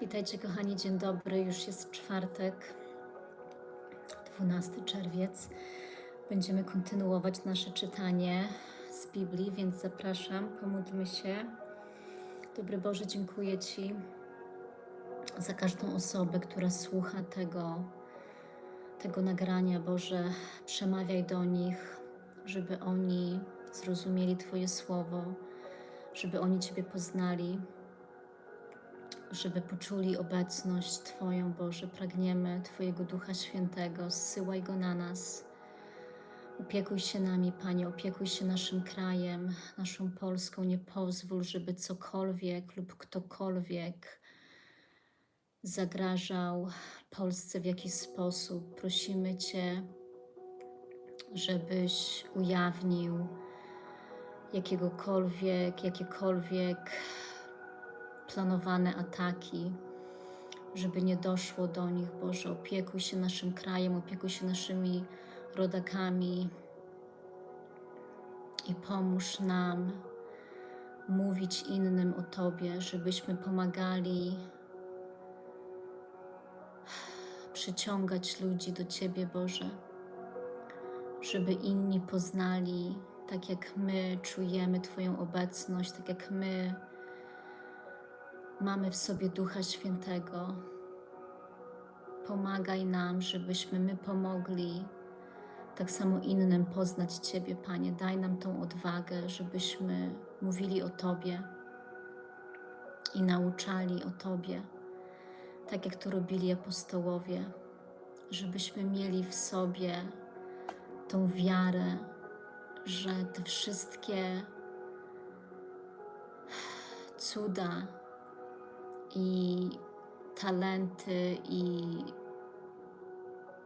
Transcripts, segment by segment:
Witajcie kochani, dzień dobry. Już jest czwartek, 12 czerwiec. Będziemy kontynuować nasze czytanie z Biblii, więc zapraszam, pomódlmy się. Dobry Boże, dziękuję Ci za każdą osobę, która słucha tego, tego nagrania. Boże, przemawiaj do nich, żeby oni zrozumieli Twoje słowo, żeby oni Ciebie poznali żeby poczuli obecność Twoją, Boże. Pragniemy Twojego Ducha Świętego, zsyłaj go na nas. Opiekuj się nami, Panie, opiekuj się naszym krajem, naszą Polską. Nie pozwól, żeby cokolwiek lub ktokolwiek zagrażał Polsce w jakiś sposób. Prosimy Cię, żebyś ujawnił jakiegokolwiek, jakiekolwiek planowane ataki, żeby nie doszło do nich. Boże, opiekuj się naszym krajem, opiekuj się naszymi rodakami i pomóż nam mówić innym o Tobie, żebyśmy pomagali przyciągać ludzi do Ciebie, Boże, żeby inni poznali, tak jak my czujemy Twoją obecność, tak jak my mamy w sobie Ducha Świętego. Pomagaj nam, żebyśmy my pomogli tak samo innym poznać Ciebie, Panie. Daj nam tą odwagę, żebyśmy mówili o Tobie i nauczali o Tobie, tak jak to robili apostołowie, żebyśmy mieli w sobie tą wiarę, że te wszystkie cuda, i talenty i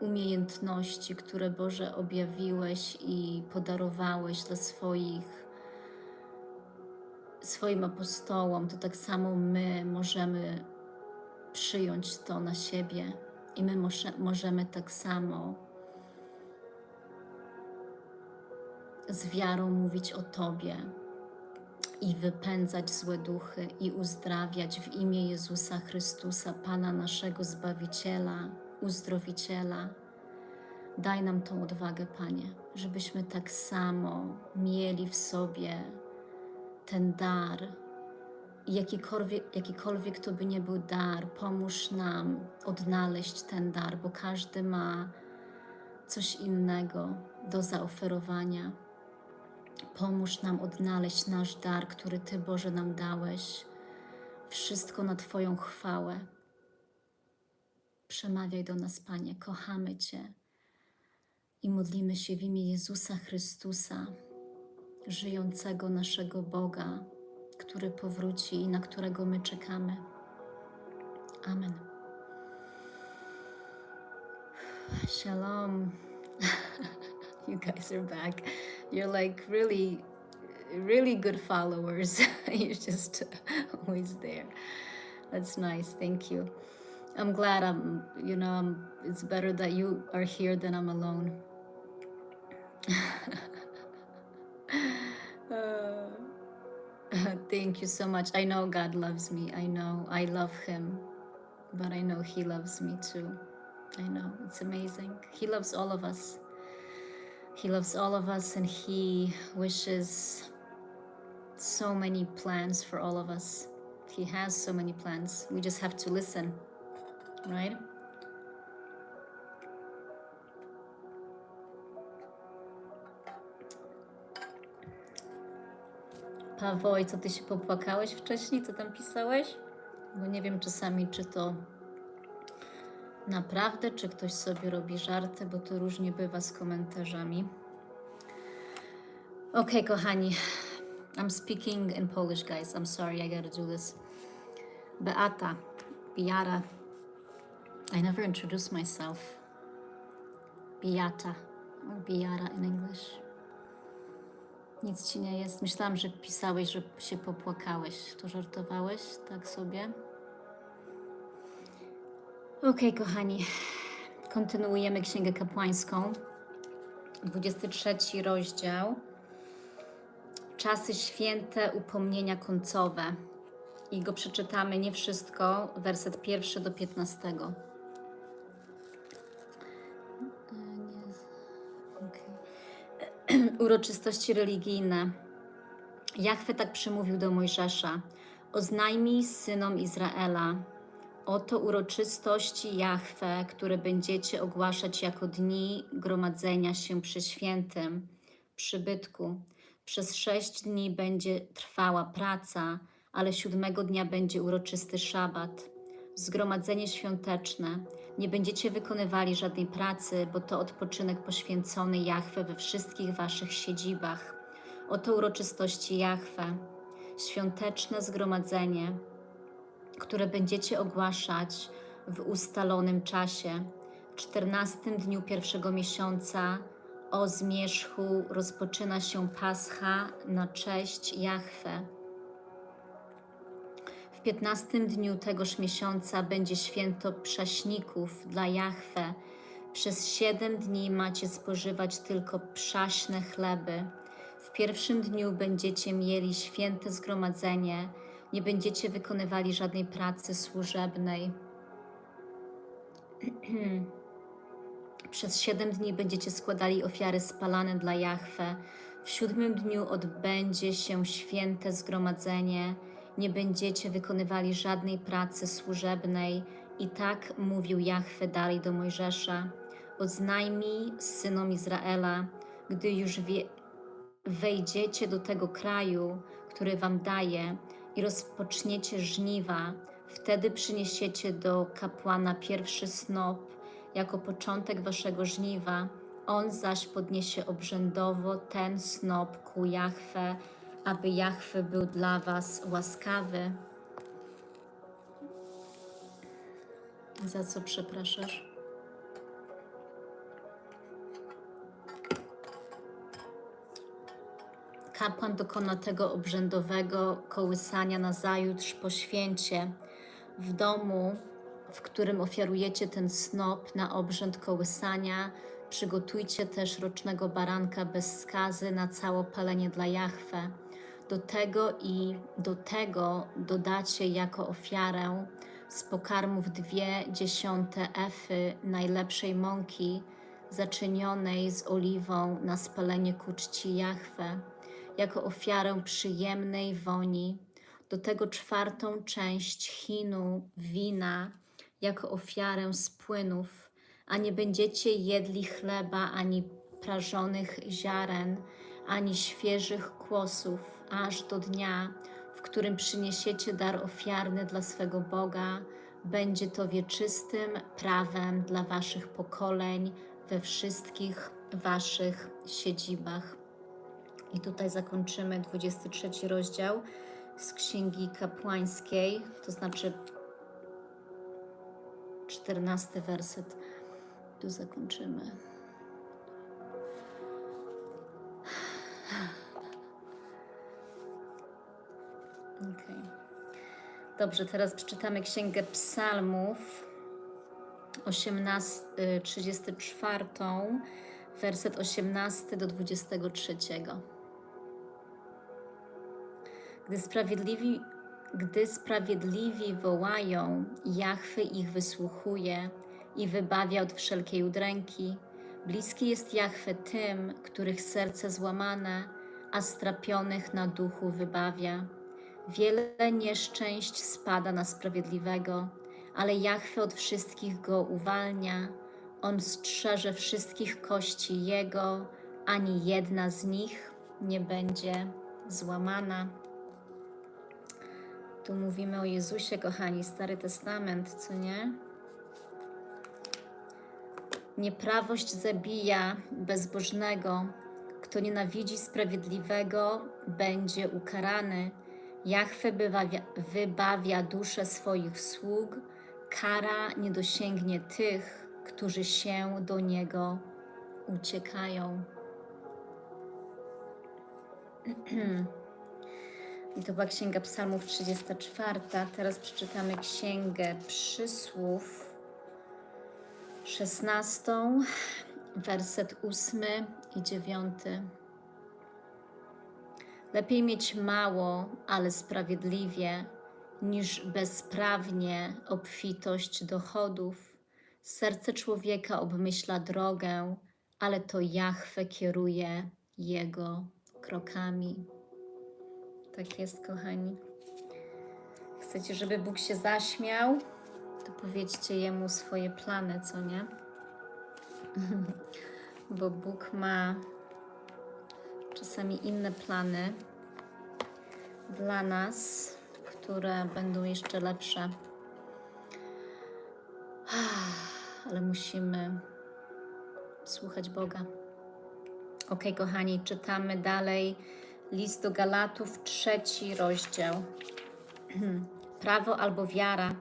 umiejętności, które Boże objawiłeś i podarowałeś dla swoich swoim apostołom, to tak samo my możemy przyjąć to na siebie i my może, możemy tak samo z wiarą mówić o Tobie i wypędzać złe duchy i uzdrawiać w imię Jezusa Chrystusa, Pana naszego Zbawiciela, Uzdrowiciela. Daj nam tą odwagę, Panie, żebyśmy tak samo mieli w sobie ten dar. Jakikolwiek, jakikolwiek to by nie był dar, pomóż nam odnaleźć ten dar, bo każdy ma coś innego do zaoferowania. Pomóż nam odnaleźć nasz dar, który Ty, Boże, nam dałeś. Wszystko na Twoją chwałę. Przemawiaj do nas, Panie. Kochamy Cię i modlimy się w imię Jezusa Chrystusa, żyjącego naszego Boga, który powróci i na którego my czekamy. Amen. Shalom. you guys are back. You're like really, really good followers. You're just always there. That's nice. Thank you. I'm glad I'm, you know, I'm, it's better that you are here than I'm alone. Thank you so much. I know God loves me. I know I love Him, but I know He loves me too. I know it's amazing. He loves all of us. He loves all of us and He wishes so many plans for all of us. He has so many plans. We just have to listen, right? Pawoj, co ty się popłakałeś wcześniej? Co tam pisałeś? Bo nie wiem czasami, czy to naprawdę, czy ktoś sobie robi żarty, bo to różnie bywa z komentarzami. Okay, kochani, I'm speaking in Polish, guys. I'm sorry, I gotta do this. Beata, Beata. I never introduced myself. Beata, or Beata in English. Nic ci nie jest. Myślałam, że pisałeś, że się popłakałeś. To żartowałeś tak sobie? Okej, kochani, kontynuujemy Księgę Kapłańską. 23 rozdział. Czasy święte, upomnienia końcowe. i go przeczytamy, nie wszystko, werset pierwszy do 15. E, nie, okej. Uroczystości religijne. Jachwę tak przemówił do Mojżesza. Oznajmij synom Izraela. Oto uroczystości Jahwe, które będziecie ogłaszać jako dni gromadzenia się przy świętym przybytku. Przez sześć dni będzie trwała praca, ale siódmego dnia będzie uroczysty szabat. Zgromadzenie świąteczne. Nie będziecie wykonywali żadnej pracy, bo to odpoczynek poświęcony Jahwe we wszystkich waszych siedzibach. Oto uroczystości Jahwe. Świąteczne zgromadzenie które będziecie ogłaszać w ustalonym czasie. W czternastym dniu pierwszego miesiąca o zmierzchu rozpoczyna się Pascha na cześć Jahwe. W piętnastym dniu tegoż miesiąca będzie święto prześników dla Jahwe. Przez siedem dni macie spożywać tylko przaśne chleby. W pierwszym dniu będziecie mieli święte zgromadzenie, nie będziecie wykonywali żadnej pracy służebnej. Przez siedem dni będziecie składali ofiary spalane dla Jahwe. W siódmym dniu odbędzie się święte zgromadzenie. Nie będziecie wykonywali żadnej pracy służebnej. I tak mówił Jahwe dalej do Mojżesza. Oznajmij synom Izraela, gdy już wejdziecie do tego kraju, który wam daję, i rozpoczniecie żniwa, wtedy przyniesiecie do kapłana pierwszy snop jako początek waszego żniwa. On zaś podniesie obrzędowo ten snop ku Jachwę, aby Jachwy był dla was łaskawy. Za co przepraszasz? Kapłan dokona tego obrzędowego kołysania na zajutrz po święcie w domu, w którym ofiarujecie ten snop na obrzęd kołysania. Przygotujcie też rocznego baranka bez skazy na całopalenie dla Jahwe. Do tego i do tego dodacie jako ofiarę z pokarmów dwie dziesiąte efy najlepszej mąki, zaczynionej z oliwą na spalenie ku czci Jahwe jako ofiarę przyjemnej woni, do tego czwartą część chinu wina jako ofiarę z płynów, a nie będziecie jedli chleba ani prażonych ziaren, ani świeżych kłosów, aż do dnia, w którym przyniesiecie dar ofiarny dla swego Boga. Będzie to wieczystym prawem dla waszych pokoleń we wszystkich waszych siedzibach. I tutaj zakończymy 23 rozdział z Księgi Kapłańskiej, to znaczy 14 werset. Tu zakończymy. Okay. Dobrze, teraz przeczytamy Księgę Psalmów 18, 34, werset 18 do 23. Gdy sprawiedliwi, gdy sprawiedliwi wołają, Jachwy ich wysłuchuje i wybawia od wszelkiej udręki. Bliski jest Jachwę tym, których serce złamane, a strapionych na duchu wybawia. Wiele nieszczęść spada na sprawiedliwego, ale Jachwę od wszystkich go uwalnia. On strzeże wszystkich kości jego, ani jedna z nich nie będzie złamana. Tu mówimy o Jezusie, kochani, Stary Testament, co nie? Nieprawość zabija bezbożnego. Kto nienawidzi sprawiedliwego, będzie ukarany. Jachwę wybawia, wybawia duszę swoich sług, kara nie dosięgnie tych, którzy się do Niego uciekają. I to była Księga Psalmów 34. Teraz przeczytamy Księgę Przysłów 16, werset 8 i 9. Lepiej mieć mało, ale sprawiedliwie, niż bezprawnie obfitość dochodów. Serce człowieka obmyśla drogę, ale to Jahwe kieruje jego krokami. Tak jest, kochani. Chcecie, żeby Bóg się zaśmiał? To powiedzcie Jemu swoje plany, co nie? Bo Bóg ma czasami inne plany dla nas, które będą jeszcze lepsze. Ale musimy słuchać Boga. Ok, kochani, czytamy dalej list do Galatów, trzeci rozdział. Prawo albo wiara.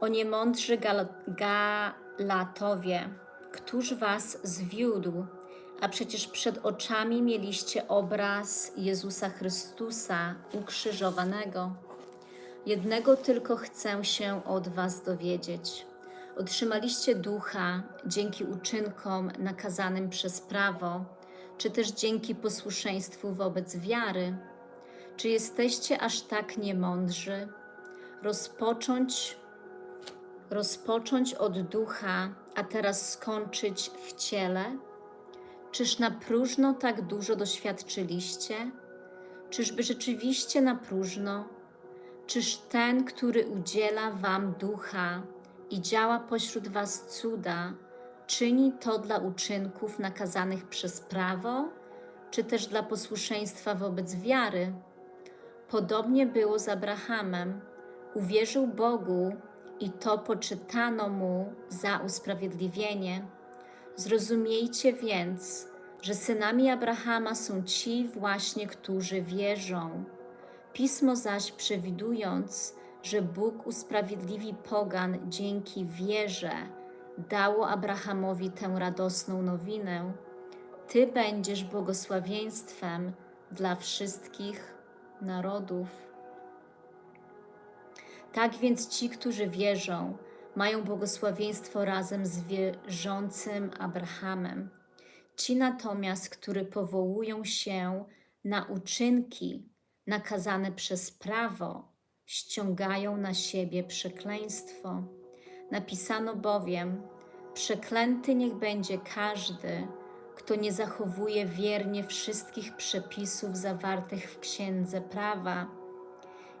O niemądrzy Gal Galatowie, któż was zwiódł? A przecież przed oczami mieliście obraz Jezusa Chrystusa ukrzyżowanego. Jednego tylko chcę się od was dowiedzieć. Otrzymaliście ducha dzięki uczynkom nakazanym przez prawo, czy też dzięki posłuszeństwu wobec wiary? Czy jesteście aż tak niemądrzy? Rozpocząć, rozpocząć od ducha, a teraz skończyć w ciele? Czyż na próżno tak dużo doświadczyliście? Czyżby rzeczywiście na próżno? Czyż ten, który udziela wam ducha i działa pośród was cuda, czyni to dla uczynków nakazanych przez prawo, czy też dla posłuszeństwa wobec wiary? Podobnie było z Abrahamem. Uwierzył Bogu i to poczytano mu za usprawiedliwienie. Zrozumiejcie więc, że synami Abrahama są ci właśnie, którzy wierzą. Pismo zaś przewidując, że Bóg usprawiedliwi pogan dzięki wierze, dało Abrahamowi tę radosną nowinę. Ty będziesz błogosławieństwem dla wszystkich narodów. Tak więc ci, którzy wierzą, mają błogosławieństwo razem z wierzącym Abrahamem. Ci natomiast, którzy powołują się na uczynki nakazane przez prawo, ściągają na siebie przekleństwo. Napisano bowiem: Przeklęty niech będzie każdy, kto nie zachowuje wiernie wszystkich przepisów zawartych w księdze prawa.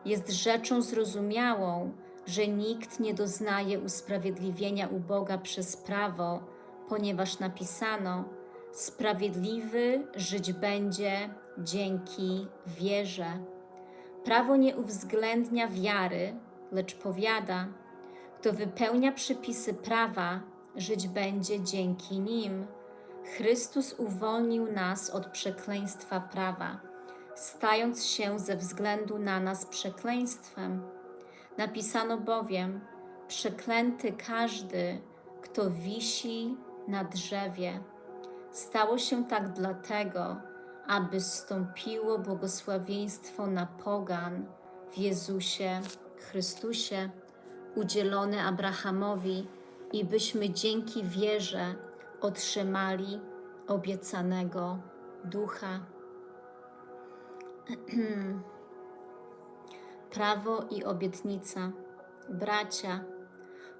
Jest rzeczą zrozumiałą, że nikt nie doznaje usprawiedliwienia u Boga przez prawo, ponieważ napisano: Sprawiedliwy żyć będzie dzięki wierze. Prawo nie uwzględnia wiary, lecz powiada: Kto wypełnia przepisy prawa, żyć będzie dzięki nim. Chrystus uwolnił nas od przekleństwa prawa, stając się ze względu na nas przekleństwem. Napisano bowiem: Przeklęty każdy, kto wisi na drzewie. Stało się tak dlatego, aby stąpiło błogosławieństwo na pogan w Jezusie Chrystusie, udzielone Abrahamowi, i byśmy dzięki wierze otrzymali obiecanego ducha. Prawo i obietnica. Bracia,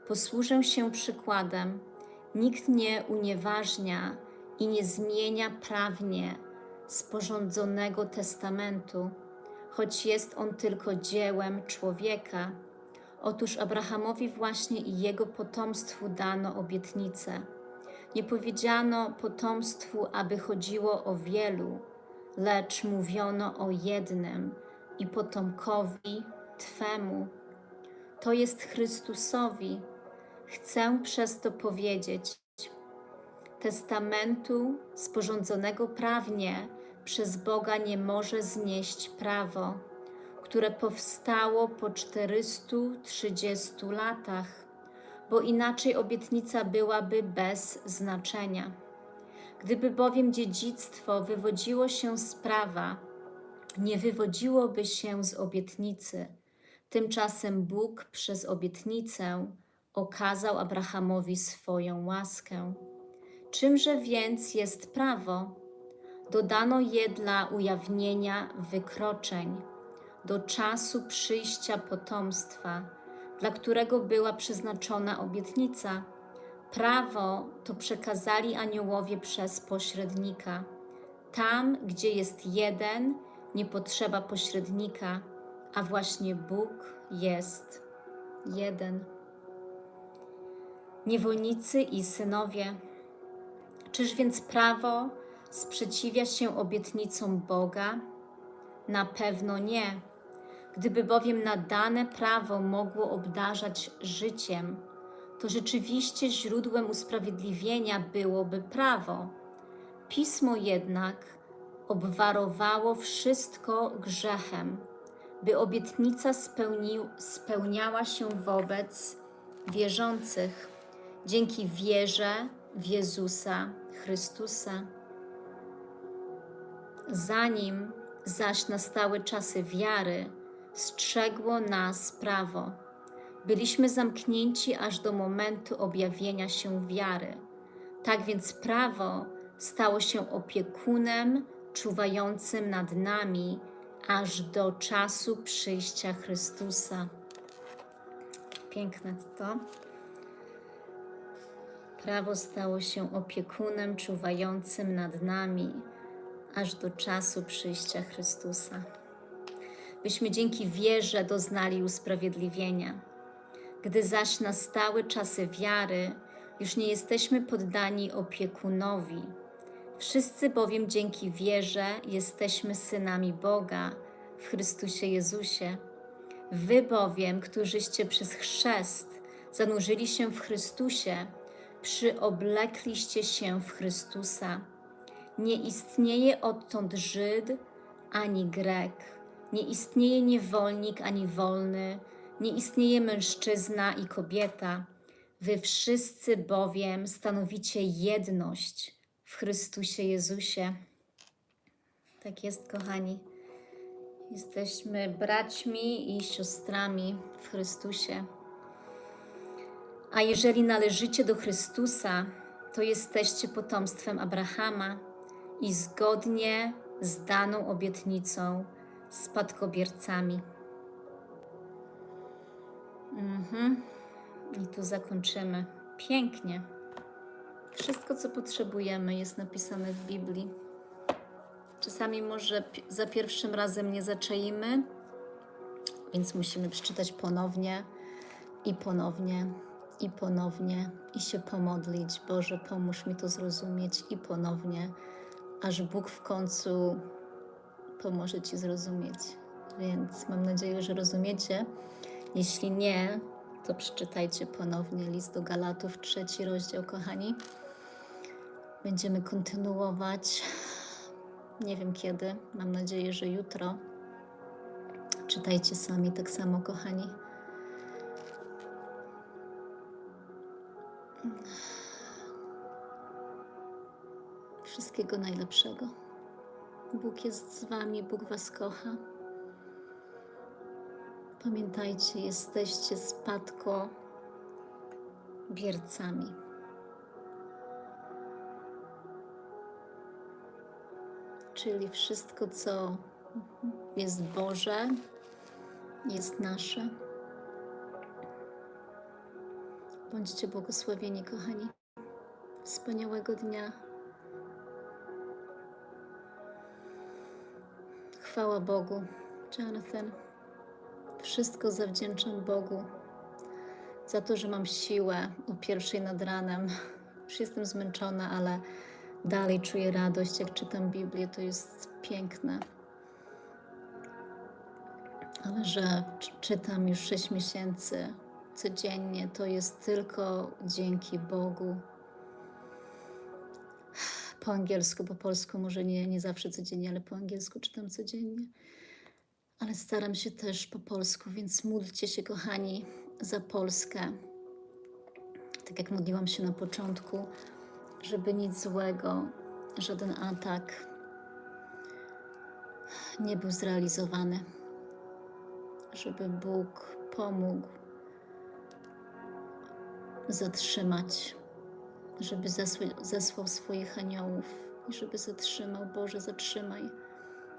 posłużę się przykładem. Nikt nie unieważnia i nie zmienia prawnie sporządzonego testamentu, choć jest on tylko dziełem człowieka. Otóż Abrahamowi właśnie i jego potomstwu dano obietnicę. Nie powiedziano potomstwu, aby chodziło o wielu, lecz mówiono o jednym i potomkowi Twemu. To jest Chrystusowi. Chcę przez to powiedzieć, testamentu sporządzonego prawnie przez Boga nie może znieść prawo, które powstało po 430 latach, bo inaczej obietnica byłaby bez znaczenia. Gdyby bowiem dziedzictwo wywodziło się z prawa, nie wywodziłoby się z obietnicy. Tymczasem Bóg przez obietnicę okazał Abrahamowi swoją łaskę. Czymże więc jest prawo? Dodano je dla ujawnienia wykroczeń. Do czasu przyjścia potomstwa, dla którego była przeznaczona obietnica. Prawo to przekazali aniołowie przez pośrednika. Tam, gdzie jest jeden, nie potrzeba pośrednika, a właśnie Bóg jest jeden. Niewolnicy i synowie. Czyż więc prawo sprzeciwia się obietnicom Boga? Na pewno nie. Gdyby bowiem nadane prawo mogło obdarzać życiem, to rzeczywiście źródłem usprawiedliwienia byłoby prawo. Pismo jednak obwarowało wszystko grzechem, by obietnica spełni, spełniała się wobec wierzących dzięki wierze w Jezusa Chrystusa. Zanim zaś nastały czasy wiary, strzegło nas prawo. Byliśmy zamknięci aż do momentu objawienia się wiary. Tak więc prawo stało się opiekunem czuwającym nad nami aż do czasu przyjścia Chrystusa. Piękne to. Prawo stało się opiekunem czuwającym nad nami aż do czasu przyjścia Chrystusa. Byśmy dzięki wierze doznali usprawiedliwienia. Gdy zaś nastały czasy wiary, już nie jesteśmy poddani opiekunowi. Wszyscy bowiem dzięki wierze jesteśmy synami Boga w Chrystusie Jezusie. Wy bowiem, którzyście przez chrzest zanurzyli się w Chrystusie, przyoblekliście się w Chrystusa. Nie istnieje odtąd Żyd ani Grek, nie istnieje niewolnik ani wolny, nie istnieje mężczyzna i kobieta. Wy wszyscy bowiem stanowicie jedność w Chrystusie Jezusie. Tak jest, kochani. Jesteśmy braćmi i siostrami w Chrystusie. A jeżeli należycie do Chrystusa, to jesteście potomstwem Abrahama i zgodnie z daną obietnicą spadkobiercami. Mhm. I tu zakończymy. Pięknie. Wszystko, co potrzebujemy, jest napisane w Biblii. Czasami może za pierwszym razem nie zaczaimy, więc musimy przeczytać ponownie i ponownie i ponownie i się pomodlić. Boże, pomóż mi to zrozumieć i ponownie, aż Bóg w końcu pomoże Ci zrozumieć. Więc mam nadzieję, że rozumiecie. Jeśli nie, to przeczytajcie ponownie list do Galatów, trzeci rozdział, kochani. Będziemy kontynuować. Nie wiem kiedy, mam nadzieję, że jutro. Czytajcie sami tak samo, kochani. Wszystkiego najlepszego. Bóg jest z Wami, Bóg Was kocha. Pamiętajcie, jesteście spadkobiercami. Czyli wszystko, co jest Boże, jest nasze. Bądźcie błogosławieni, kochani. Wspaniałego dnia. Chwała Bogu, Jonathan. Wszystko zawdzięczam Bogu za to, że mam siłę o pierwszej nad ranem. Już jestem zmęczona, ale dalej czuję radość, jak czytam Biblię. To jest piękne. Ale że czy- czytam już 6 miesięcy codziennie, to jest tylko dzięki Bogu. Po angielsku, po polsku, może nie, nie zawsze codziennie, ale po angielsku czytam codziennie ale staram się też po polsku, więc módlcie się, kochani, za Polskę. Tak jak modliłam się na początku, żeby nic złego, żaden atak nie był zrealizowany, żeby Bóg pomógł zatrzymać, żeby zesłał, swoich aniołów i żeby zatrzymał. Boże, zatrzymaj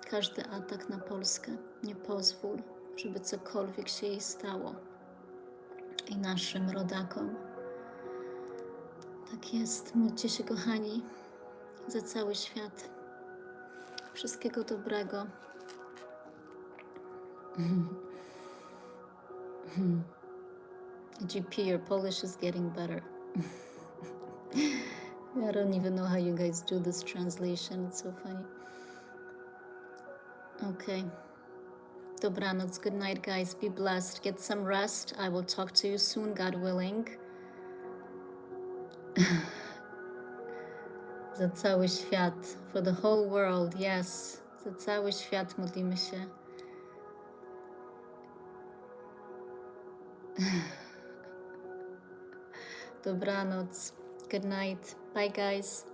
każdy atak na Polskę. Nie pozwól, żeby cokolwiek się jej stało. I naszym rodakom. Tak jest. Módlcie się, kochani, za cały świat. Wszystkiego dobrego. GP, your Polish is getting better. I don't even know how you guys do this translation. It's so funny. Okay. Dobranoc. Good night, guys. Be blessed. Get some rest. I will talk to you soon, God willing. Za cały świat. For the whole world. Yes. Za cały świat modlimy się. Dobranoc. Good night. Bye, guys.